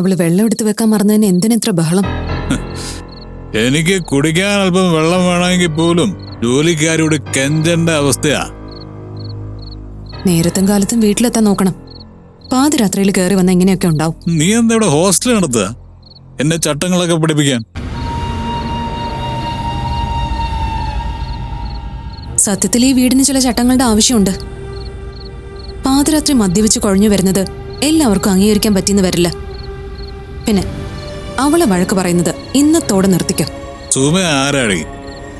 അവൾ വെള്ളം എടുത്തു വെക്കാൻ മറന്നതിന് എന്തിനെത്ര ബഹളം? എനിക്ക് കുടിക്കാൻ അല്പം വെള്ളം വേണമെങ്കിൽ പോലും ജോലിക്കാരോട് കെഞ്ചന്റെ അവസ്ഥയാ. നേരത്തും കാലത്തും വീട്ടിലെത്താൻ നോക്കണം. പാതിരാത്രിയിൽ കയറി വന്ന ഇങ്ങനെയൊക്കെ ഉണ്ടാവും. നീ എന്താ ഇവിടെ ഹോസ്റ്റൽ നടത്തുക? എന്നെ ചട്ടങ്ങളൊക്കെ പഠിപ്പിക്കാൻ. സത്യത്തിൽ ഈ വീടിന് ചില ചട്ടങ്ങളുടെ ആവശ്യമുണ്ട്. പാതിരാത്രി മദ്യപിച്ച് കുഴഞ്ഞു വരുന്നത് എല്ലാവർക്കും അംഗീകരിക്കാൻ പറ്റിയെന്ന് വരില്ല. പിന്നെ അവളെ വഴക്ക് പറയുന്നത് ഇന്നത്തോടെ നിർത്തിക്കും. സുമ ആരാടി?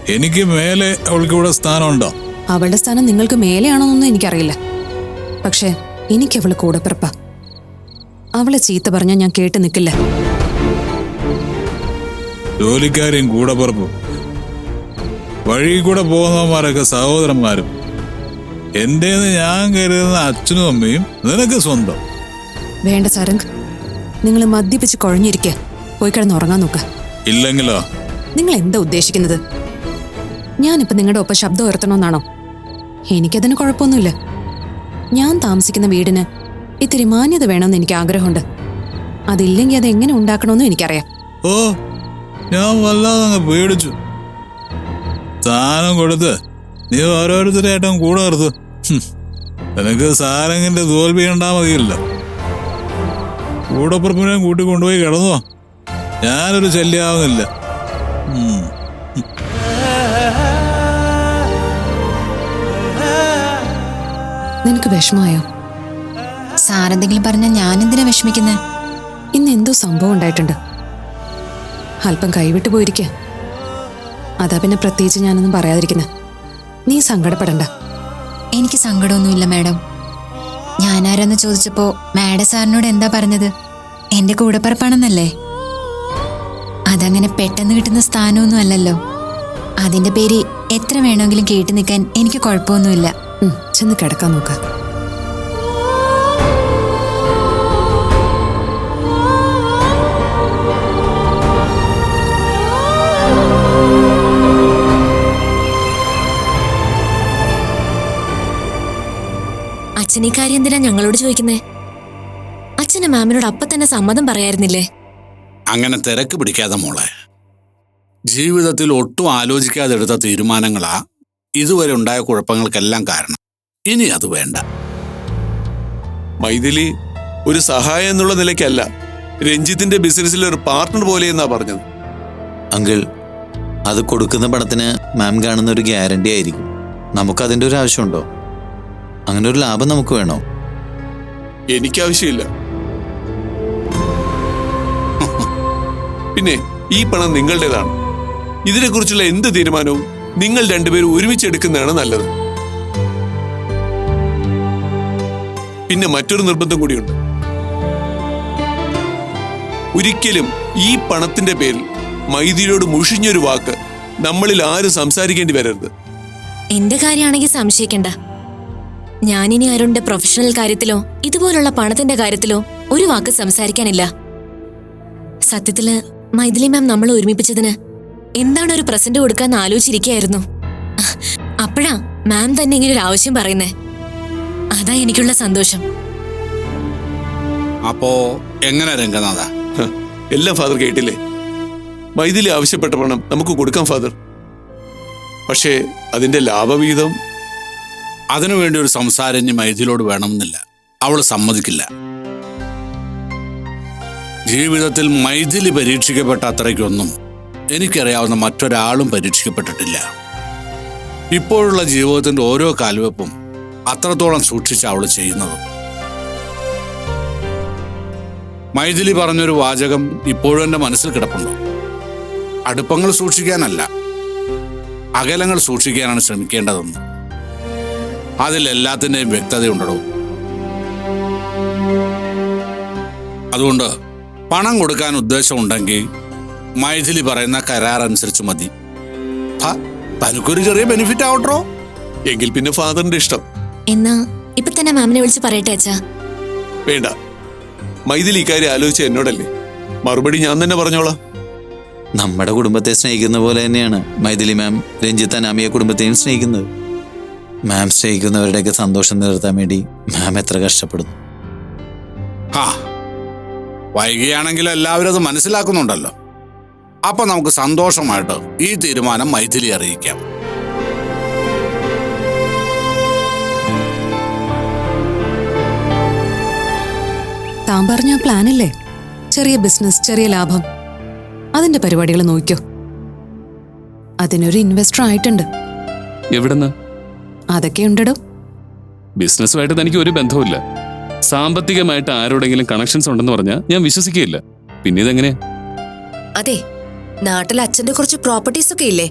എനിക്ക് മേലെ അവൾക്ക് ഇവിടെ സ്ഥാനമുണ്ടോ? അവളുടെ സ്ഥാനം നിങ്ങൾക്ക് മേലെയാണോന്നൊന്നും എനിക്കറിയില്ല. പക്ഷേ കൂടെ പറപ്പ. അവളെ ചീത്ത പറഞ്ഞാൽ ഞാൻ കേട്ട് നിൽക്കില്ല ജോലിക്കാരെയും കൂടെ പുറപ്പും. വഴി കൂടെ പോകുന്നവന്മാരൊക്കെ സഹോദരന്മാരും. എന്റേന്ന് ഞാൻ കരുതുന്ന അച്ഛനും അമ്മയും നിനക്ക് സ്വന്തം. വേണ്ട സാരംഗ്. നിങ്ങൾ മദ്യപിച്ച് കുഴഞ്ഞിരിക്കുക പോയി കിടന്ന് ഉറങ്ങാൻ നോക്ക്. ഇല്ലെങ്കിലോ? നിങ്ങൾ എന്താ ഉദ്ദേശിക്കുന്നത്? ഞാനിപ്പോ നിങ്ങളുടെ ഒപ്പം ശബ്ദം ഉയർത്തണമെന്നാണോ എനിക്കതിന് കുഴപ്പമൊന്നുമില്ല. ഞാൻ താമസിക്കുന്ന വീടിന് ഇത്തിരി മാന്യത വേണമെന്ന് എനിക്ക് ആഗ്രഹമുണ്ട്. അതില്ലെങ്കിൽ അത് എങ്ങനെ ഉണ്ടാക്കണമെന്നും എനിക്കറിയാം. ഓ ഞാൻ വല്ലാതെ അങ്ങ് പേടിച്ചു. സ്ഥാനം കൊടുത്ത് നീ ഓരോരുത്തരായിട്ടും കൂടെ നിർത്തു. എനിക്ക് നിനക്ക് സാരംഗിന്റെ തോൽവി ഉണ്ടാ മതിയല്ലോ. കൂടപ്പുറപ്പിനെയും കൂട്ടി കൊണ്ടുപോയി കിടന്നോ ഞാനൊരു ശല്യാവുന്നില്ല. നിനക്ക് വിഷമമായോ? സാരെന്തെങ്കിലും പറഞ്ഞാൽ ഞാനെന്തിനാ വിഷമിക്കുന്നേ? ഇന്ന് എന്തോ സംഭവം ഉണ്ടായിട്ടുണ്ട്. അല്പം കൈവിട്ടു പോയിരിക്കുക അതാ പിന്നെ പ്രത്യേകിച്ച് ഞാനൊന്നും പറയാതിരിക്കുന്നത് നീ സങ്കടപ്പെടണ്ട. എനിക്ക് സങ്കടമൊന്നുമില്ല മാഡം. ഞാനാരെന്ന് ചോദിച്ചപ്പോ മാഡ സാറിനോട് എന്താ പറഞ്ഞത്? എന്റെ കൂടപ്പറപ്പാണെന്നല്ലേ? അതങ്ങനെ പെട്ടെന്ന് കിട്ടുന്ന സ്ഥാനമൊന്നും അല്ലല്ലോ. അതിന്റെ പേര് എത്ര വേണമെങ്കിലും കേട്ടു നിൽക്കാൻ എനിക്ക് കുഴപ്പമൊന്നുമില്ല. ചെന്ന് കിടക്കാൻ നോക്ക. അച്ഛൻ ഈ കാര്യം എന്തിനാ ഞങ്ങളോട് ചോദിക്കുന്നേ? അച്ഛന് മാമിനോട് അപ്പ തന്നെ സമ്മതം പറയായിരുന്നില്ലേ? അങ്ങനെ തിരക്ക് പിടിക്കാതെ മോളെ. ജീവിതത്തിൽ ഒട്ടും ആലോചിക്കാതെ എടുത്ത തീരുമാനങ്ങളാ ഇതുവരെ ഉണ്ടായ കുഴപ്പങ്ങൾക്കെല്ലാം കാരണം. ഇനി അത് വേണ്ട. മൈഥിലി ഒരു സഹായം എന്നുള്ള നിലയ്ക്കല്ല. രഞ്ജിത്തിന്റെ ബിസിനസ്സിലെ ഒരു പാർട്ട്ണർ പോലെ എന്നാ പറഞ്ഞത്. അങ്കിൾ അത് കൊടുക്കുന്ന പണത്തിന് മാം കാണുന്ന ഒരു ഗ്യാരണ്ടി ആയിരിക്കും. നമുക്ക് അതിന്റെ ഒരു ആവശ്യമുണ്ടോ? അങ്ങനെ ഒരു ലാഭം നമുക്ക് വേണോ? എനിക്കാവശ്യമില്ല. പിന്നെ ഈ പണം നിങ്ങളുടേതാണ്. ഇതിനെക്കുറിച്ചുള്ള എന്ത് തീരുമാനവും നിങ്ങൾ രണ്ടുപേരും ഒരുമിച്ച് എടുക്കുന്നതാണ് നല്ലത്. പിന്നെ മറ്റൊരു നിർബന്ധം കൂടിയുണ്ട്. ഒരിക്കലും ഈ പണത്തിന്റെ പേരിൽ മൈഥിലിയോട് മുഷിഞ്ഞൊരു വാക്ക് നമ്മളിൽ ആരും സംസാരിക്കേണ്ടി വരരുത്. എന്റെ കാര്യമാണെങ്കിൽ സംശയിക്കണ്ട. ഞാനിനി അരുണിന്റെ പ്രൊഫഷണൽ കാര്യത്തിലോ ഇതുപോലുള്ള പണത്തിന്റെ കാര്യത്തിലോ ഒരു വാക്ക് സംസാരിക്കാനില്ല. സത്യത്തിൽ മൈഥിലി മാം നമ്മളെ ഒരുമിപ്പിച്ചതിന് എന്താണ് ഒരു പ്രസന്റ് കൊടുക്കാന്ന് ആലോചിച്ചിരിക്കുകയായിരുന്നു. അപ്പോഴാ മാം തന്നെ ഇങ്ങനെ ഒരു ആവശ്യം പറയുന്നേ. അതാ എനിക്കുള്ള സന്തോഷം. അപ്പോ എങ്ങനെ രംഗനാഥ? എല്ലാം ഫാദർ കേട്ടില്ലേ? മൈഥിലി ആവശ്യപ്പെട്ട പണം നമുക്ക് കൊടുക്കാം ഫാദർ. പക്ഷേ അതിന്റെ ലാഭവിഹിതം അതിനുവേണ്ടി ഒരു സംസാരം മൈഥിലോട് വേണമെന്നില്ല. അവൾ സമ്മതിക്കില്ല. ജീവിതത്തിൽ മൈഥിലി പരീക്ഷിക്കപ്പെട്ട അത്രയ്ക്കൊന്നും എനിക്കറിയാവുന്ന മറ്റൊരാളും പരീക്ഷിക്കപ്പെട്ടിട്ടില്ല. ഇപ്പോഴുള്ള ജീവിതത്തിന്റെ ഓരോ കാൽവെപ്പും അത്രത്തോളം സൂക്ഷിച്ച അവൾ ചെയ്യുന്നത്. മൈഥിലി പറഞ്ഞൊരു വാചകം ഇപ്പോഴും എന്റെ മനസ്സിൽ കിടപ്പുണ്ട്. അടുപ്പങ്ങൾ സൂക്ഷിക്കാനല്ല അകലങ്ങൾ സൂക്ഷിക്കാനാണ് ശ്രമിക്കേണ്ടതെന്ന്. അതിൽ എല്ലാത്തിന്റെയും വ്യക്തതയുണ്ടോ അതുകൊണ്ട് പണം കൊടുക്കാൻ ഉദ്ദേശമുണ്ടെങ്കിൽ മൈഥിലി പറയുന്ന കരാർ അനുസരിച്ച് മതി. തനിക്കൊരു ചെറിയ ബെനിഫിറ്റ് ആവട്ടോ എങ്കിൽ പിന്നെ ഫാദറിന്റെ ഇഷ്ടം. എന്നാ ഇപ്പൊ തന്നെ മാമിനെ വിളിച്ച് പറയട്ടെ അച്ഛാ. വേണ്ട. മൈഥിലി ഇക്കാര്യം ആലോചിച്ച് എന്നോടല്ലേ? മറുപടി ഞാൻ തന്നെ പറഞ്ഞോളാം. നമ്മുടെ കുടുംബത്തെ സ്നേഹിക്കുന്ന പോലെ തന്നെയാണ് മൈഥിലി മാം രഞ്ജിത്ത് അനാമിയ കുടുംബത്തെയും സ്നേഹിക്കുന്നത്. മാം സ്നേഹിക്കുന്നവരുടെയൊക്കെ സന്തോഷം നിലനിർത്താൻ വേണ്ടി മാം എത്ര കഷ്ടപ്പെടുന്നു. ആ വൈകിയാണെങ്കിലും എല്ലാവരും അത് മനസ്സിലാക്കുന്നുണ്ടല്ലോ. അപ്പൊ നമുക്ക് സന്തോഷമായിട്ട് ഈ തീരുമാനം മൈഥിലി അറിയിക്കാം. താൻ പറഞ്ഞ പ്ലാനില്ലേ? ചെറിയ ബിസിനസ് ചെറിയ ലാഭം. അതിന്റെ പരിപാടികൾ നോക്കിയോ അതിനൊരു ഇൻവെസ്റ്റർ ആയിട്ടുണ്ട്. എവിടുന്ന്? അതൊക്കെ ഉണ്ടടോ. ബിസിനസ്സുമായിട്ട് തനിക്ക് ഒരു ബന്ധവുമില്ല. സാമ്പത്തികമായിട്ട് ആരോടെങ്കിലും കണക്ഷൻസ് ഉണ്ടെന്ന് പറഞ്ഞാൽ ഞാൻ വിശ്വസിക്കുകയില്ല. പിന്നെ ഇതെങ്ങനെ? അതെ നാട്ടിൽ അച്ഛന്റെ കുറച്ച് പ്രോപ്പർട്ടീസ് ഒക്കെ ഇല്ലേ?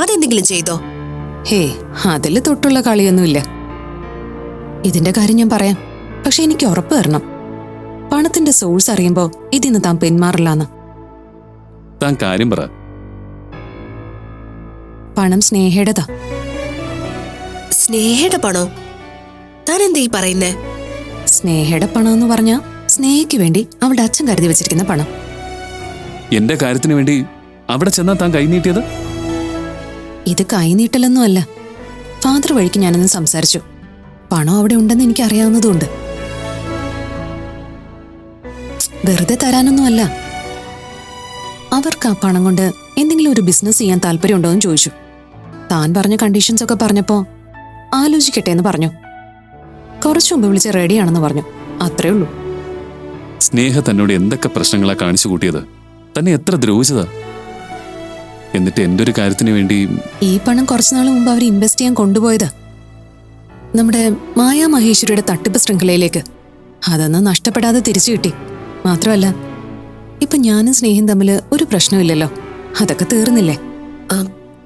അതെന്തെങ്കിലും ചെയ്തോ? ഹേ അതിൽ തൊട്ടുള്ള കളിയൊന്നുമില്ല. ഇതിന്റെ കാര്യം ഞാൻ പറയാം. പക്ഷെ എനിക്ക് ഉറപ്പ് തരണം. പണത്തിന്റെ സോഴ്സ് അറിയുമ്പോ ഇതിന്ന് താൻ പിന്മാറില്ലാന്ന്. താൻ കാര്യം പറ. പണം സ്നേഹയുടേതാ. സ്നേഹയുടെ പണോ? താൻ എന്താ ഈ പറയുന്നേ? സ്നേഹയുടെ പണം എന്ന് പറഞ്ഞാ സ്നേഹയ്ക്ക് വേണ്ടി അവളുടെ അച്ഛൻ കരുതി വെച്ചിരിക്കുന്ന പണം. എന്റെ കാര്യത്തിന് വേണ്ടി അവിടെ ചെന്നാ താൻ കൈനീട്ടിയത് ഇത് കൈനീട്ടലൊന്നും അല്ല. ഫാദർ വഴിക്ക് ഞാനൊന്ന് സംസാരിച്ചു. പണം അവിടെ ഉണ്ടെന്ന് എനിക്ക് അറിയാവുന്നതുകൊണ്ട് വെറുതെ തരാനൊന്നും അല്ല. അവർക്ക് ആ പണം കൊണ്ട് എന്തെങ്കിലും ഒരു ബിസിനസ് ചെയ്യാൻ താല്പര്യമുണ്ടോ എന്ന് ചോദിച്ചു. താൻ പറഞ്ഞ കണ്ടീഷൻസ് ഒക്കെ പറഞ്ഞപ്പോ ആലോചിക്കട്ടെ എന്ന് പറഞ്ഞു. കുറച്ചു മുമ്പ് വിളിച്ച് റെഡിയാണെന്ന് പറഞ്ഞു. അത്രേ ഉള്ളൂ. സ്നേഹ തന്നോട് എന്തൊക്കെ പ്രശ്നങ്ങളാ കാണിച്ചു കൂട്ടിയത്? തന്നെ എത്ര ദ്രോഹിച്ചതാ? എന്നിട്ട് എന്റെ ഒരു കാര്യത്തിന് വേണ്ടി ഈ പണം കുറച്ചുനാൾ മുമ്പ് അവർ ഇൻവെസ്റ്റ് ചെയ്യാൻ കൊണ്ടുപോയത്. നമ്മുടെ മായാ മഹേശ്വരിയുടെ തട്ടിപ്പ് ശൃംഖലയിലേക്ക്. അതൊന്നും നഷ്ടപ്പെടാതെ തിരിച്ചു കിട്ടി. മാത്രമല്ല ഇപ്പൊ ഞാനും സ്നേഹം തമ്മിൽ ഒരു പ്രശ്നമില്ലല്ലോ. അതൊക്കെ തീർന്നില്ലേ?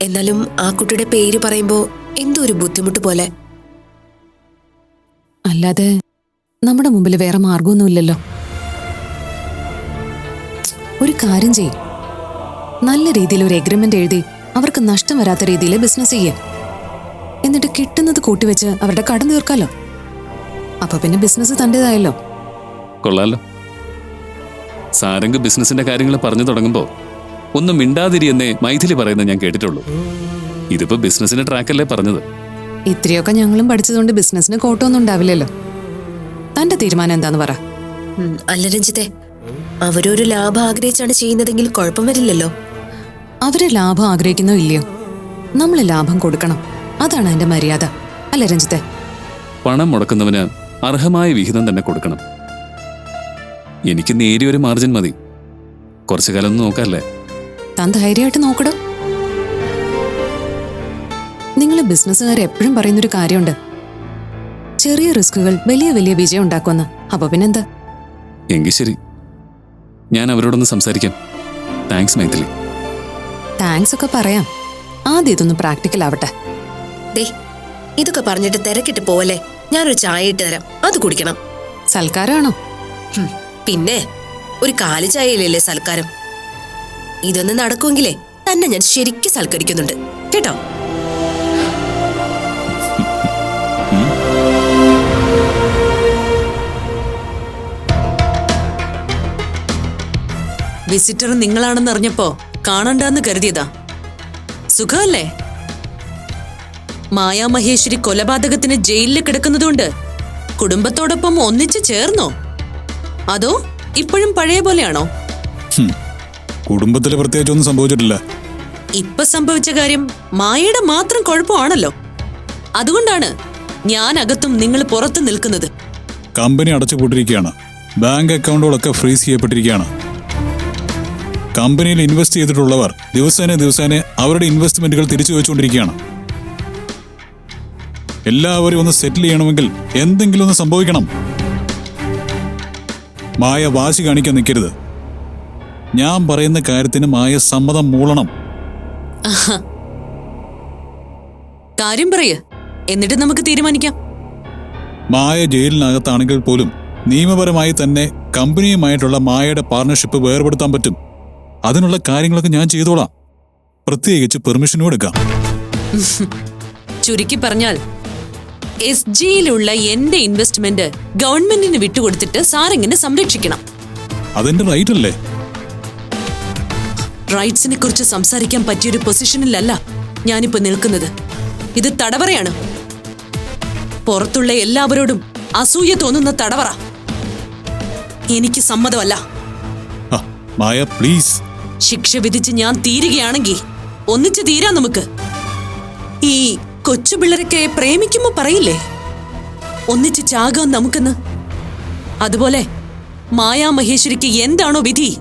എന്നാലും ആ കുട്ടിയുടെ പേര് പറയുമ്പോ എന്തോ ഒരു ബുദ്ധിമുട്ട് പോലെ? അല്ലാതെ നമ്മുടെ മുമ്പിൽ വേറെ മാർഗമൊന്നുമില്ലല്ലോ ഒരു കാര്യം ചെയ്യും. നല്ല രീതിയിൽ ഒരു എഗ്രിമെന്റ് എഴുതി അവർക്ക് നഷ്ടം വരാത്ത രീതിയിൽ ബിസിനസ് ചെയ്യാം. എന്നിട്ട് കിട്ടുന്നത് കൂട്ടിവെച്ച് അവരുടെ കടം തീർക്കാലോ. അപ്പൊ പിന്നെ ബിസിനസ് തന്റേതായല്ലോ കൊള്ളാലോ. സാരംഗ് ബിസിനസിന്റെ കാര്യങ്ങൾ പറഞ്ഞു തുടങ്ങുമ്പോ ഒന്നും മിണ്ടാതിരിയെന്നേ മൈഥിലി പറയുന്നത് ഞാൻ കേട്ടിട്ടുള്ളൂ. ഇതിപ്പോ ബിസിനസിന്റെ ട്രാക്കല്ലേ പറഞ്ഞത്? ഇത്രയൊക്കെ ഞങ്ങളും പഠിച്ചതുകൊണ്ട് ബിസിനസിന് കോട്ടൊന്നും ഉണ്ടാവില്ലല്ലോ. തന്റെ തീരുമാനം എന്താന്ന് പറ. ഉം, അല്ല രഞ്ജിത്തെ അവരൊരു ലാഭം ആഗ്രഹിച്ചാണ് ചെയ്യുന്നതെങ്കിൽ കുഴപ്പം വരില്ലല്ലോ. അവർ ലാഭം ആഗ്രഹിക്കുന്നോ ഇല്ലയോ? നമ്മൾ ലാഭം കൊടുക്കണം. അതാണ് എന്റെ മര്യാദ. അല്ല രഞ്ജിത്തെ? പണം മുടക്കുന്നവന് അർഹമായ വിഹിതം തന്നെ കൊടുക്കണം. എനിക്ക് നേരിയൊരു മാർജിൻ മതി. കുറച്ചു കാലം ഒന്ന് നോക്കാല്ലേ? താൻ ധൈര്യമായിട്ട് നോക്കടോ. ബിസിനസ്സുകാർ എപ്പോഴും പറയുന്നൊരു കാര്യമുണ്ട്. ചെറിയ റിസ്കുകൾ വലിയ വലിയ വിജയം ഉണ്ടാക്കുന്ന അപ്പൊ പിന്നെന്താ? എങ്കിൽ ശരി. ഞാൻ അവരോടൊന്ന് സംസാരിക്കാം. താങ്ക്സ് മൈഥിലി. താങ്ക്സ് ഒക്കെ പറയാം. ആദ്യം ഇതൊന്ന് പ്രാക്ടിക്കൽ ആവട്ടെ. ദേ ഇതൊക്കെ പറഞ്ഞിട്ട് തിരക്കിട്ട് പോവല്ലേ? ഞാനൊരു ചായ ഇട്ട് തരാം. അത് കുടിക്കണം. സൽക്കാരമാണോ? ഹും, പിന്നെ ഒരു കാലി ചായയിലല്ലേ സൽക്കാരം? ഇതൊന്നും നടക്കുമെങ്കിലേ തന്നെ ഞാൻ ശരിക്കും സൽക്കരിക്കുന്നുണ്ട്. കേട്ടോ? വിസിറ്റർ നിങ്ങളാണെന്ന് അറിഞ്ഞപ്പോ കാണണ്ടെന്ന് കരുതിയതാ. സുഖമല്ലേ? മായാമഹേശ്വരി കൊലപാതകത്തിന് ജയിലിൽ കിടക്കുന്നതുകൊണ്ട് കുടുംബത്തോടൊപ്പം ഒന്നിച്ചു ചേർന്നോ? അതോ ഇപ്പോഴും പഴയ പോലെയാണോ? കുടുംബത്തിൽ പ്രത്യേകിച്ചൊന്നും സംഭവിച്ചിട്ടില്ല. ഇപ്പൊ സംഭവിച്ച കാര്യം മായയുടെ മാത്രം കുഴപ്പമാണല്ലോ. അതുകൊണ്ടാണ് ഞാൻ അകത്തും നിങ്ങൾ പുറത്തു നിൽക്കുന്നത്. കമ്പനി അടച്ചുപൂട്ടിരിക്കുകയാണ്. ബാങ്ക് അക്കൗണ്ടുകളൊക്കെ ഫ്രീസ് ചെയ്യപ്പെട്ടിരിക്കുകയാണ്. കമ്പനിയിൽ ഇൻവെസ്റ്റ് ചെയ്തിട്ടുള്ളവർ ദിവസേന ദിവസേന അവരുടെ ഇൻവെസ്റ്റ്മെന്റുകൾ തിരിച്ചു വെച്ചുകൊണ്ടിരിക്കുകയാണ്. എല്ലാവരും ഒന്ന് സെറ്റിൽ ചെയ്യണമെങ്കിൽ എന്തെങ്കിലും ഒന്ന് സംഭവിക്കണം. മായ വാശി കാണിക്കാൻ നിൽക്കരുത്. ഞാൻ പറയുന്ന കാര്യത്തിന് മായ സമ്മതം മൂളണം. കാര്യം പറയ. എന്നിട്ട് നമുക്ക് തീരുമാനിക്കാം. മായ ജയിലിനകത്താണെങ്കിൽ പോലും നിയമപരമായി തന്നെ കമ്പനിയുമായിട്ടുള്ള മായയുടെ പാർട്ണർഷിപ്പ് വേർപെടുത്താൻ പറ്റും. അതിനുള്ള കാര്യങ്ങളൊക്കെ ഞാൻ ചെയ്തോളാം. പ്രത്യേകിച്ച് പെർമിഷനും എടുക്കാം. ചുരുക്കി പറഞ്ഞാൽ എസ് ജിയിലുള്ള എന്റെ ഇൻവെസ്റ്റ്മെന്റ് ഗവൺമെന്റിന് വിട്ടുകൊടുത്തിട്ട് സാറിങ്ങനെ സംരക്ഷിക്കണം. അതെന്റെ റൈറ്റ് അല്ലേ? റൈറ്റ്സിനെ കുറിച്ച് സംസാരിക്കാൻ പറ്റിയൊരു പൊസിഷനിലല്ല ഞാനിപ്പോ നിൽക്കുന്നത്. ഇത് തടവറയാണ്. പുറത്തുള്ള എല്ലാവരോടും അസൂയ തോന്നുന്ന തടവറ. എനിക്ക് സമ്മതമല്ല. മായ പ്ലീസ് ശിക്ഷ വിധിച്ച് ഞാൻ തീരുകയാണെങ്കിൽ ഒന്നിച്ച് തീരാ നമുക്ക്. ഈ കൊച്ചു പിള്ളേരൊക്കെ പ്രേമിക്കുമ്പോ പറയില്ലേ? ഒന്നിച്ച് ചാകാം നമുക്കെന്ന്. അതുപോലെ മായാ മഹേശ്വരിക്ക് എന്താണോ വിധി?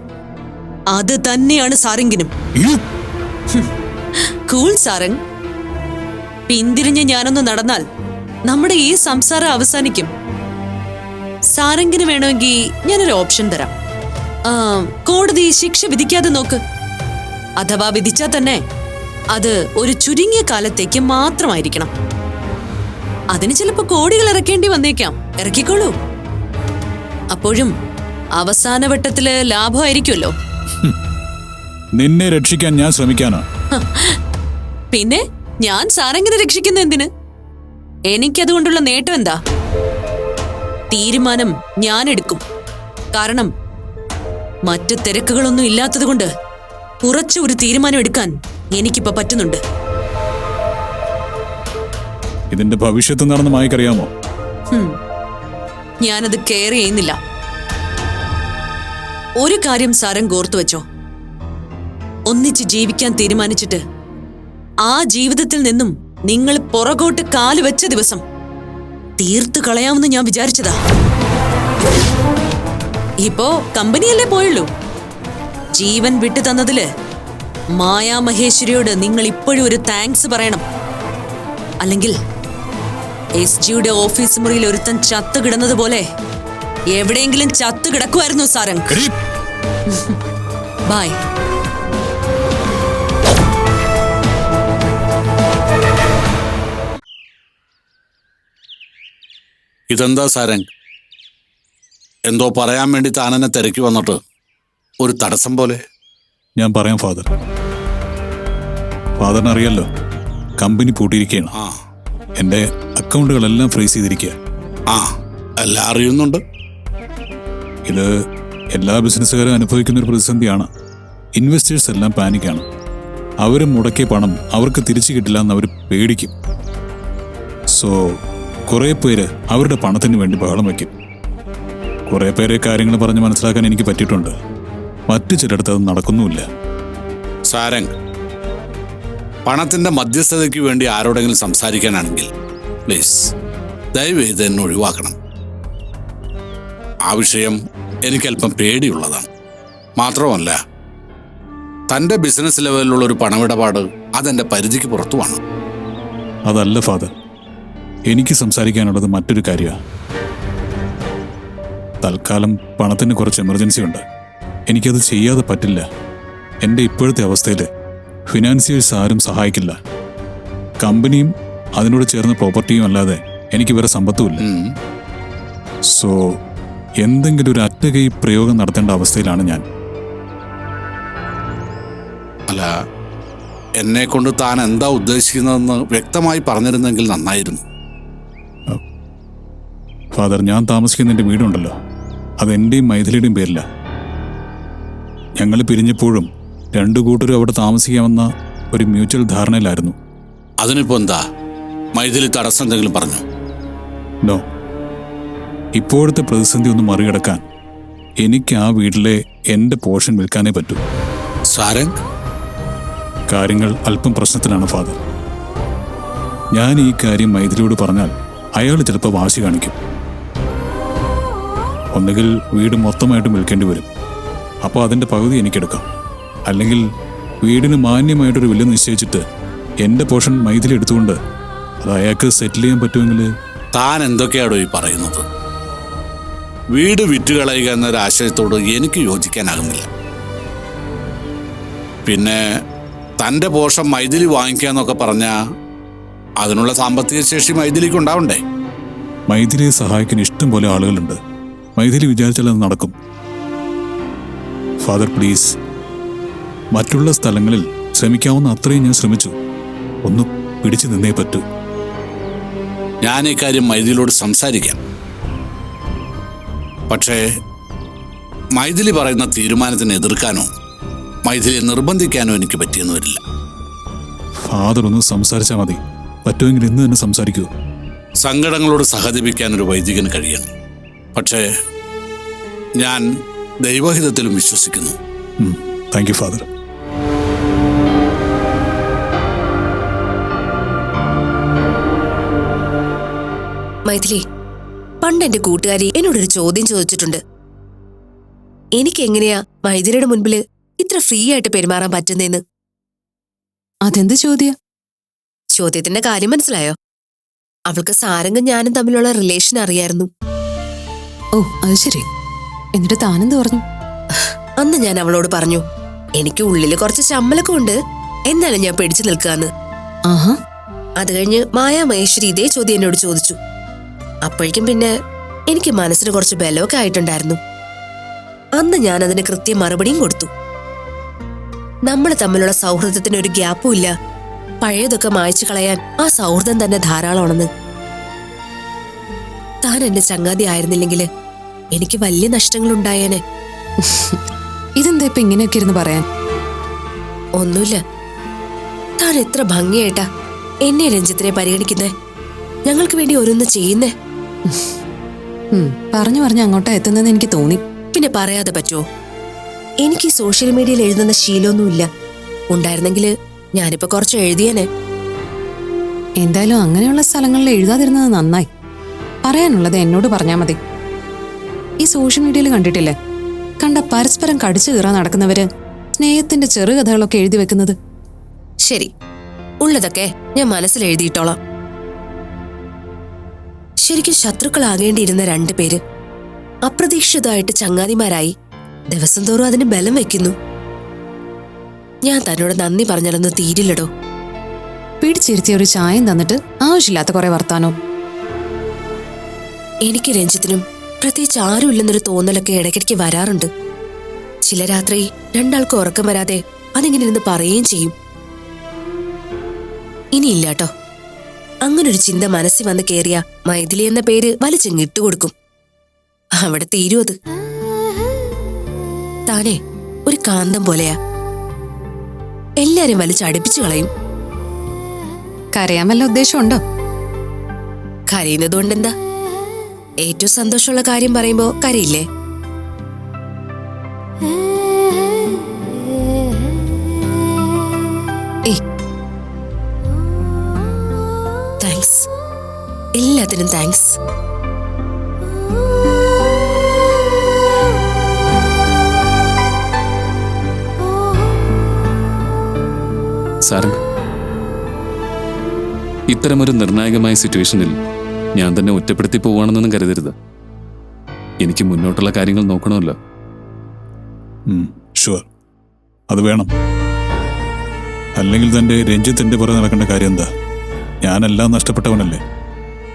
അത് തന്നെയാണ് സാറെങ്കിലും. കൂൾ സാറങ് പിന്തിരിഞ്ഞ് ഞാനൊന്ന് നടന്നാൽ നമ്മുടെ ഈ സംസാരം അവസാനിക്കും. സാരംഗിന് വേണമെങ്കിൽ ഞാനൊരു ഓപ്ഷൻ തരാം. കോടതി ശിക്ഷ വിധിക്കാതെ നോക്ക്. അഥവാ വിധിച്ചാൽ തന്നെ അത് ഒരു ചുരുങ്ങിയ കാലത്തേക്ക് മാത്രമായിരിക്കണം. അതിന് ചിലപ്പോ കോടികൾ ഇറക്കേണ്ടി വന്നേക്കാം. ഇറക്കിക്കോളൂ. അപ്പോഴും അവസാന വട്ടത്തിൽ ലാഭമായിരിക്കുമല്ലോ. നിന്നെ രക്ഷിക്കാൻ ഞാൻ ശ്രമിക്കാനാ. പിന്നെ ഞാൻ സാറെങ്ങനെ രക്ഷിക്കുന്ന എന്തിന്? എനിക്കതുകൊണ്ടുള്ള നേട്ടം എന്താ? തീരുമാനം ഞാൻ എടുക്കും കാരണം മറ്റ് തിരക്കുകളൊന്നും ഇല്ലാത്തതുകൊണ്ട് കുറച്ച് ഒരു തീരുമാനം എടുക്കാൻ എനിക്കിപ്പോ പറ്റുന്നുണ്ട്. ഇതിന്റെ ഭവിഷ്യത്ത് നടന്ന മായക്കറിയാമോ. ഞാനത് കെയർ ചെയ്യുന്നില്ല. ഒരു കാര്യം സാരം കോർത്തു വെച്ചോ. ഒന്നിച്ച് ജീവിക്കാൻ തീരുമാനിച്ചിട്ട് ആ ജീവിതത്തിൽ നിന്നും നിങ്ങൾ പുറകോട്ട് കാൽ വെച്ച ദിവസം തീർത്തു കളയാമെന്ന് ഞാൻ വിചാരിച്ചതാ. ഇപ്പോ കമ്പനിയല്ലേ പോയുള്ളൂ. ജീവൻ വിട്ടു തന്നതിൽ മായാ മഹേശ്വരിയോട് നിങ്ങൾ ഇപ്പോഴും ഒരു താങ്ക്സ് പറയണം. അല്ലെങ്കിൽ എസ് ജിയുടെ ഓഫീസ് മുറിയിൽ ഒരുത്തൻ ചത്തു കിടന്നത് പോലെ എവിടെയെങ്കിലും ചത്തു കിടക്കുമായിരുന്നു സാരംഗ്. എടീ, ബായ് ഇതെന്താ സാരംഗ്? എന്തോ പറയാൻ വേണ്ടി താനെന്നെ തിരക്കി വന്നിട്ട് ഒരു തടസ്സം പോലെ. ഞാൻ പറയാം ഫാദർ. ഫാദറിന് അറിയാലോ കമ്പനി പൂട്ടിയിരിക്കുകയാണ് ആ. എന്റെ അക്കൗണ്ടുകളെല്ലാം ഫ്രീസ് ചെയ്തിരിക്കുക. ആ എല്ലാം അറിയുന്നുണ്ട്. ഇത് എല്ലാ ബിസിനസ്സുകാരും അനുഭവിക്കുന്ന ഒരു പ്രതിസന്ധിയാണ്. ഇൻവെസ്റ്റേഴ്സ് എല്ലാം പാനിക്കാണ്. അവർ മുടക്കിയ പണം അവർക്ക് തിരിച്ചു കിട്ടില്ല എന്ന് അവർ പേടിക്കും. സോ കുറേ പേര് അവരുടെ പണത്തിന് വേണ്ടി ബഹളം വയ്ക്കും കുറേ പേരെ കാര്യങ്ങൾ പറഞ്ഞ് മനസ്സിലാക്കാൻ എനിക്ക് പറ്റിയിട്ടുണ്ട്. മറ്റു ചിലയിടത്ത് അത് നടക്കുന്നുമില്ല. സാരംഗ്. പണത്തിന്റെ മധ്യസ്ഥതയ്ക്ക് വേണ്ടി ആരോടെങ്കിലും സംസാരിക്കാനാണെങ്കിൽ പ്ലീസ് ദയവേത് എന്നെ ഒഴിവാക്കണം. ആ വിഷയം എനിക്കല്പം പേടിയുള്ളതാണ്. മാത്രമല്ല തന്റെ ബിസിനസ് ലെവലിലുള്ള ഒരു പണമിടപാട് അതെന്റെ പരിധിക്ക് പുറത്തുമാണ് അതല്ല ഫാദർ. എനിക്ക് സംസാരിക്കാനുള്ളത് മറ്റൊരു കാര്യമാണ്. തൽക്കാലം പണത്തിന് കുറച്ച് എമർജൻസി ഉണ്ട്. എനിക്കത് ചെയ്യാതെ പറ്റില്ല. എന്റെ ഇപ്പോഴത്തെ അവസ്ഥയിൽ ഫിനാൻസിയേഴ്സ് ആരും സഹായിക്കില്ല. കമ്പനിയും അതിനോട് ചേർന്ന പ്രോപ്പർട്ടിയും അല്ലാതെ എനിക്ക് വേറെ സമ്പത്തുമില്ല. സോ എന്തെങ്കിലും ഒരു അറ്റകൈ പ്രയോഗം നടത്തേണ്ട അവസ്ഥയിലാണ് ഞാൻ. അല്ല എന്നെ കൊണ്ട് താൻ എന്താ ഉദ്ദേശിക്കുന്നതെന്ന് വ്യക്തമായി പറഞ്ഞിരുന്നെങ്കിൽ നന്നായിരുന്നു. ഫാദർ ഞാൻ താമസിക്കുന്ന എന്റെ വീടുണ്ടല്ലോ. അത് എന്റെയും മൈഥിലിയുടെയും പേരില്ല ഞങ്ങൾ പിരിഞ്ഞപ്പോഴും രണ്ടു കൂട്ടരും അവിടെ താമസിക്കാമെന്ന ഒരു മ്യൂച്വൽ ധാരണയിലായിരുന്നു. അതിനിപ്പോ എന്താ? മൈഥിലി തടസ്സം എന്തെങ്കിലും പറഞ്ഞു? നോ ഇപ്പോഴത്തെ പ്രതിസന്ധി ഒന്ന് മറികടക്കാൻ എനിക്ക് ആ വീട്ടിലെ എന്റെ പോർഷൻ വിൽക്കാനേ പറ്റൂ. സാരംഗ് കാര്യങ്ങൾ അല്പം പ്രശ്നത്തിലാണ് ഫാദർ. ഞാൻ ഈ കാര്യം മൈഥിലിയോട് പറഞ്ഞാൽ അയാൾ ചിലപ്പോൾ വാശി കാണിക്കും. ഒന്നുകിൽ വീട് മൊത്തമായിട്ടും വിൽക്കേണ്ടി വരും. അപ്പോൾ അതിന്റെ പകുതി എനിക്കെടുക്കാം. അല്ലെങ്കിൽ വീടിന് മാന്യമായിട്ടൊരു വില നിശ്ചയിച്ചിട്ട് എന്റെ പോർഷൻ മൈഥിലി എടുത്തുകൊണ്ട് അത് അയാൾക്ക് സെറ്റിൽ ചെയ്യാൻ പറ്റുമെങ്കിൽ താൻ എന്തൊക്കെയാണോ ഈ പറയുന്നത്? വീട് വിറ്റുകളയുക എന്നൊരു ആശയത്തോട് എനിക്ക് യോജിക്കാനാകുന്നില്ല. പിന്നെ തന്റെ പോർഷൻ മൈഥിലി വാങ്ങിക്കുക എന്നൊക്കെ പറഞ്ഞാൽ അതിനുള്ള സാമ്പത്തിക ശേഷി മൈഥിലിക്ക് ഉണ്ടാവണ്ടേ മൈഥിലിയെ സഹായിക്കാൻ ഇഷ്ടം പോലെ ആളുകളുണ്ട്. മൈഥിലി വിചാരിച്ചാൽ അത് നടക്കും. ഫാദർ പ്ലീസ് മറ്റുള്ള സ്ഥലങ്ങളിൽ ശ്രമിക്കാവുന്ന അത്രയും ഞാൻ ശ്രമിച്ചു. ഒന്ന് പിടിച്ചു നിന്നേ പറ്റൂ. ഞാൻ ഇക്കാര്യം കാര്യം മൈഥിലിയോട് സംസാരിക്കാം. പക്ഷേ മൈഥിലി പറയുന്ന തീരുമാനത്തിന് എതിർക്കാനോ മൈഥിലിയെ നിർബന്ധിക്കാനോ എനിക്ക് പറ്റിയെന്ന് വരില്ല. ഫാദർ ഒന്ന് സംസാരിച്ചാൽ മതി. പറ്റുമെങ്കിൽ ഇന്ന് തന്നെ സംസാരിക്കൂ. സങ്കടങ്ങളോട് സഹതപിക്കാൻ ഒരു വൈദികന് കഴിയണം. പക്ഷേ ഞാൻ ദൈവഹിതത്തിലും വിശ്വസിക്കുന്നു. താങ്ക് യു ഫാദർ മൈഥിലി പണ്ട് എന്റെ കൂട്ടുകാരി എന്നോടൊരു ചോദ്യം ചോദിച്ചിട്ടുണ്ട്. എനിക്ക് എങ്ങനെയാ മൈഥിലിയുടെ മുൻപിൽ ഇത്ര ഫ്രീ ആയിട്ട് പെരുമാറാൻ പറ്റുന്നതെന്ന് അതെന്ത് ചോദ്യ? ചോദ്യത്തിന്റെ കാര്യം മനസ്സിലായോ? അവൾക്ക് സാരംഗം ഞാനും തമ്മിലുള്ള റിലേഷൻ അറിയായിരുന്നു. ഓ അത് ശരി. എന്നിട്ട് താനെന്ത് പറഞ്ഞു? അന്ന് ഞാൻ അവളോട് പറഞ്ഞു എനിക്ക് ഉള്ളിൽ കുറച്ച് ചമ്മലൊക്കെ ഉണ്ട് എന്നാലും ഞാൻ പിടിച്ചു നിൽക്കാന്ന്. ആഹാ. അത് കഴിഞ്ഞ് മായാ മഹേശ്വരി ഇതേ ചോദ്യം എന്നോട് ചോദിച്ചു. അപ്പോഴേക്കും പിന്നെ എനിക്ക് മനസ്സിന് കുറച്ച് ബലമൊക്കെ ആയിട്ടുണ്ടായിരുന്നു. അന്ന് ഞാൻ അതിന് കൃത്യം മറുപടിയും കൊടുത്തു. നമ്മൾ തമ്മിലുള്ള സൗഹൃദത്തിന് ഒരു ഗ്യാപ്പും ഇല്ല. പഴയതൊക്കെ മായ്ച്ചു കളയാൻ ആ സൗഹൃദം തന്നെ ധാരാളമാണെന്ന്. താൻ എന്റെ ചങ്ങാതി ആയിരുന്നില്ലെങ്കിൽ എനിക്ക് വലിയ നഷ്ടങ്ങൾ ഉണ്ടായേനെ ഇതെന്താ ഇപ്പൊ ഇങ്ങനെയൊക്കെ ഇരുന്ന് പറയാൻ? ഒന്നുമില്ല. താൻ എത്ര ഭംഗിയായിട്ടാ എന്നെ രഞ്ജിത്തിനെ പരിഗണിക്കുന്നേ. ഞങ്ങൾക്ക് വേണ്ടി ഓരോന്ന് ചെയ്യുന്നേ. പറഞ്ഞു പറഞ്ഞു അങ്ങോട്ടാ എത്തുന്നതെന്ന് എനിക്ക് തോന്നി. പിന്നെ പറയാതെ പറ്റുമോ എനിക്ക് സോഷ്യൽ മീഡിയയിൽ എഴുതുന്ന ശീലമൊന്നുമില്ല. ഉണ്ടായിരുന്നെങ്കിൽ ഞാനിപ്പോ കുറച്ച് എഴുതിയേനെ. എന്തായാലും അങ്ങനെയുള്ള സ്ഥലങ്ങളിൽ എഴുതാതിരുന്നത് നന്നായി. പറയാനുള്ളത് എന്നോട് പറഞ്ഞാൽ മതി. ഈ സോഷ്യൽ മീഡിയയിൽ കണ്ടിട്ടില്ലേ? കണ്ട പരസ്പരം കടിച്ചു കീറാൻ നടക്കുന്നവര് സ്നേഹത്തിന്റെ ചെറുകഥകളൊക്കെ എഴുതി വെക്കുന്നത്. ശരി ഉള്ളതൊക്കെ ഞാൻ മനസ്സിൽ എഴുതിയിട്ടോളാം. ശരിക്കും ശത്രുക്കളാകേണ്ടിയിരുന്ന രണ്ടു പേര് അപ്രതീക്ഷിതമായിട്ട് ചങ്ങാതിമാരായി ദിവസം തോറും അതിന് ബലം വെക്കുന്നു. ഞാൻ തന്നോട് നന്ദി പറഞ്ഞാലൊന്നും തീരില്ലടോ. പിടിച്ചിരുത്തിയ ഒരു ചായം തന്നിട്ട് ആവശ്യമില്ലാത്ത കുറെ വർത്താനോ. എനിക്ക് രഞ്ജിത്തിനും പ്രത്യേകിച്ച് ആരുമില്ലെന്നൊരു തോന്നലൊക്കെ ഇടയ്ക്കിടയ്ക്ക് വരാറുണ്ട്. ചില രാത്രി രണ്ടാൾക്കും ഉറക്കം വരാതെ അതിങ്ങനെ ഇരുന്ന് പറയുകയും ചെയ്യും. ഇനിയില്ലാട്ടോ. അങ്ങനൊരു ചിന്ത മനസ്സിൽ വന്ന് കയറിയ മൈഥിലി എന്ന പേര് വലിച്ചെങ്ങിട്ട് കൊടുക്കും. അവിടെ തീരും അത് താനെ ഒരു കാന്തം പോലെയാ. എല്ലാരും വലിച്ചടിപ്പിച്ചു കളയും. കരയാൻ വല്ല ഉദ്ദേശമുണ്ടോ? കരയുന്നത് കൊണ്ടെന്താ? ഏറ്റവും സന്തോഷമുള്ള കാര്യം പറയുമ്പോൾ കരയില്ലേ? താങ്ക്സ് എല്ലാത്തിനും താങ്ക്സ് സാരംഗ് ഇത്തരമൊരു നിർണായകമായ സിറ്റുവേഷനിൽ ഞാൻ തന്നെ ഒറ്റപ്പെടുത്തി പോവുകയാണെന്നൊന്നും കരുതരുത്. എനിക്ക് മുന്നോട്ടുള്ള കാര്യങ്ങൾ നോക്കണമല്ലോ. ഷുവർ അത് വേണം. അല്ലെങ്കിൽ തന്റെ രഞ്ജിത്തിന്റെ പുറകെ നടക്കേണ്ട കാര്യം എന്താ? ഞാനെല്ലാം നഷ്ടപ്പെട്ടവനല്ലേ?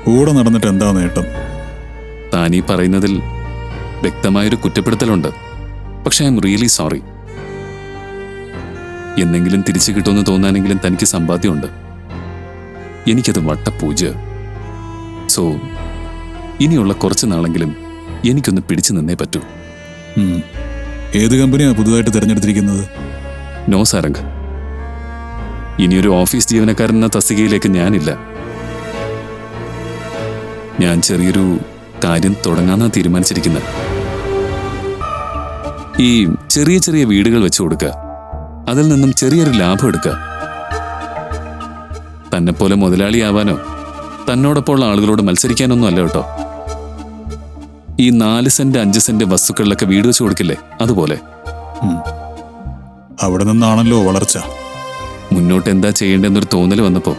കൂടെ നടന്നിട്ട് എന്താ നേട്ടം? താൻ ഈ പറയുന്നതിൽ വ്യക്തമായൊരു കുറ്റപ്പെടുത്തലുണ്ട്. പക്ഷെ ഐ എം റിയലി സോറി എന്നെങ്കിലും തിരിച്ചു കിട്ടുമെന്ന് തോന്നാനെങ്കിലും തനിക്ക് സമ്പാദ്യമുണ്ട്. എനിക്കത് വട്ടപൂജ. സോ ഇനിയുള്ള കുറച്ച് നാളെങ്കിലും എനിക്കൊന്ന് പിടിച്ചു നിന്നേ പറ്റൂ. ഏത് കമ്പനിയാണ് പുതുതായിട്ട് തിരഞ്ഞെടുത്തിരിക്കുന്നത്? നോ സാരംഗ്. ഇനിയൊരു ഓഫീസ് ജീവനക്കാരൻ എന്ന തസ്തികയിലേക്ക് ഞാനില്ല. ഞാൻ ചെറിയൊരു കാര്യം തുടങ്ങാന്നാ തീരുമാനിച്ചിരിക്കുന്നത് ഈ ചെറിയ ചെറിയ വീടുകൾ വെച്ചു കൊടുക്കുക അതിൽ നിന്നും ചെറിയൊരു ലാഭം എടുക്കുക തന്നെ പോലെ മുതലാളിയാവാനോ തന്നോടൊപ്പമുള്ള ആളുകളോട് മത്സരിക്കാനൊന്നും അല്ല കേട്ടോ. ഈ നാല് സെന്റ് അഞ്ച് സെന്റ് വസ്തുക്കളിലൊക്കെ വീട് വെച്ച് കൊടുക്കില്ലേ? അതുപോലെ. അവിടെ നിന്നാണല്ലോ വളർച്ച. മുന്നോട്ട് എന്താ ചെയ്യേണ്ടെന്നൊരു തോന്നൽ വന്നപ്പോ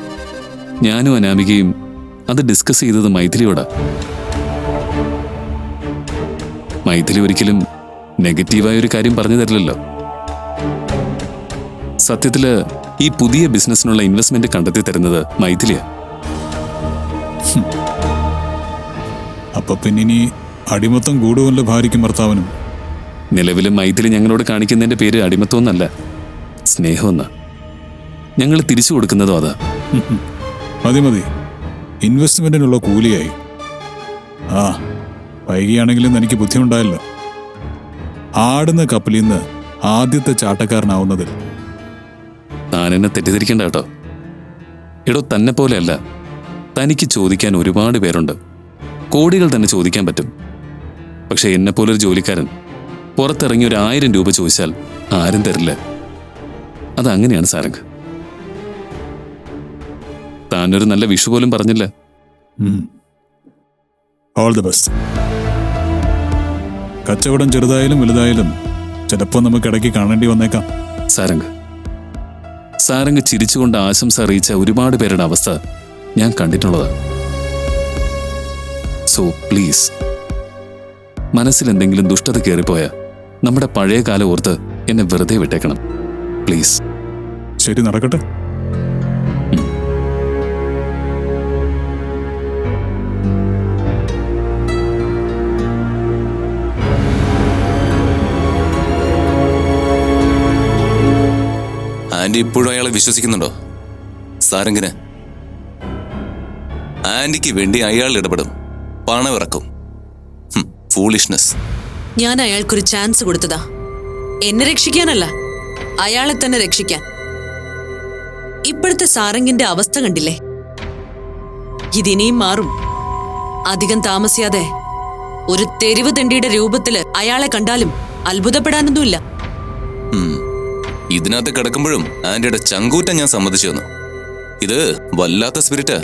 ഞാനും അനാമികയും അത് ഡിസ്കസ് ചെയ്തത് മൈഥിലിയോടാ. മൈഥിലി ഒരിക്കലും നെഗറ്റീവായ ഒരു കാര്യം പറഞ്ഞു തരില്ലല്ലോ. സത്യത്തിൽ ഈ പുതിയ ബിസിനസ്സിനുള്ള ഇൻവെസ്റ്റ്മെന്റ് കണ്ടെത്തി തരുന്നത് മൈഥിലിയാ. അപ്പൊ പിന്നിനി അടിമത്തം കൂടുമല്ലോ ഭാര്യയ്ക്കും ഭർത്താവിനും. നിലവിലും മൈഥിലി ഞങ്ങളോട് കാണിക്കുന്നതിന്റെ പേര് അടിമത്വമെന്നല്ല സ്നേഹമെന്ന. ഞങ്ങൾ തിരിച്ചു കൊടുക്കുന്നതോ അതാ. മതി മതി. ഇൻവെസ്റ്റ്മെന്റിനുള്ള കൂലിയായി. ആ വൈകിയാണെങ്കിലും എനിക്ക് ബുദ്ധിമുണ്ടായല്ലോ ആടുന്ന കപ്പലിൽ നിന്ന് ആദ്യത്തെ ചാട്ടക്കാരനാവുന്നതിൽ. താൻ എന്നെ തെറ്റിദ്ധരിക്കണ്ട കേട്ടോ. എടോ തന്നെ പോലെയല്ല. തനിക്ക് ചോദിക്കാൻ ഒരുപാട് പേരുണ്ട്. കോടികൾ തന്നെ ചോദിക്കാൻ പറ്റും. പക്ഷെ എന്നെപ്പോലൊരു ജോലിക്കാരൻ പുറത്തിറങ്ങി ഒരു ആയിരം രൂപ ചോദിച്ചാൽ ആരും തരില്ല. അതങ്ങനെയാണ് സാരംഗ്. താനൊരു നല്ല വിഷു പോലും പറഞ്ഞില്ല. ഓൾ ദി ബെസ്റ്റ് കച്ചവടം ചെറുതായാലും വലുതായാലും ചിലപ്പോൾ നമുക്ക് ഇടയ്ക്ക് കാണേണ്ടി വന്നേക്കാം. സാരംഗ്. സാരംഗ് ചിരിച്ചുകൊണ്ട് ആശംസ അറിയിച്ച ഒരുപാട് പേരുടെ അവസ്ഥ ഞാൻ കണ്ടിട്ടുള്ളതാണ്. സോ പ്ലീസ് മനസ്സിൽ എന്തെങ്കിലും ദുഷ്ടത കയറിപ്പോയ നമ്മുടെ പഴയ കാലം ഓർത്ത് എന്നെ വെറുതെ വിട്ടേക്കണം. പ്ലീസ് ശരി നടക്കട്ടെ. ആന്റി ഇപ്പോഴും അയാളെ വിശ്വസിക്കുന്നുണ്ടോ? സാരംഗിന്. ആന്റിക്ക് വേണ്ടി അയാൾ ഇടപെടും പണം ഇറക്കും ഫൂളിഷ്നെസ് ഞാൻ അയാൾക്കൊരു ചാൻസ് കൊടുത്തതാ. എന്നെ രക്ഷിക്കാനല്ല അയാളെ തന്നെ രക്ഷിക്കാൻ. ഇപ്പോഴത്തെ സാരംഗിന്റെ അവസ്ഥ കണ്ടില്ലേ? ഇതിനിയും മാറും. അധികം താമസിയാതെ ഒരു തെരുവ് തെണ്ടിയുടെ രൂപത്തിൽ അയാളെ കണ്ടാലും അത്ഭുതപ്പെടാനൊന്നുമില്ല. ഇതിനകത്ത് കിടക്കുമ്പോഴും ആന്റിയുടെ ചങ്കൂറ്റം ഞാൻ സമ്മതിച്ചു തന്നു. ഇത് വല്ലാത്ത സ്പിരിറ്റ്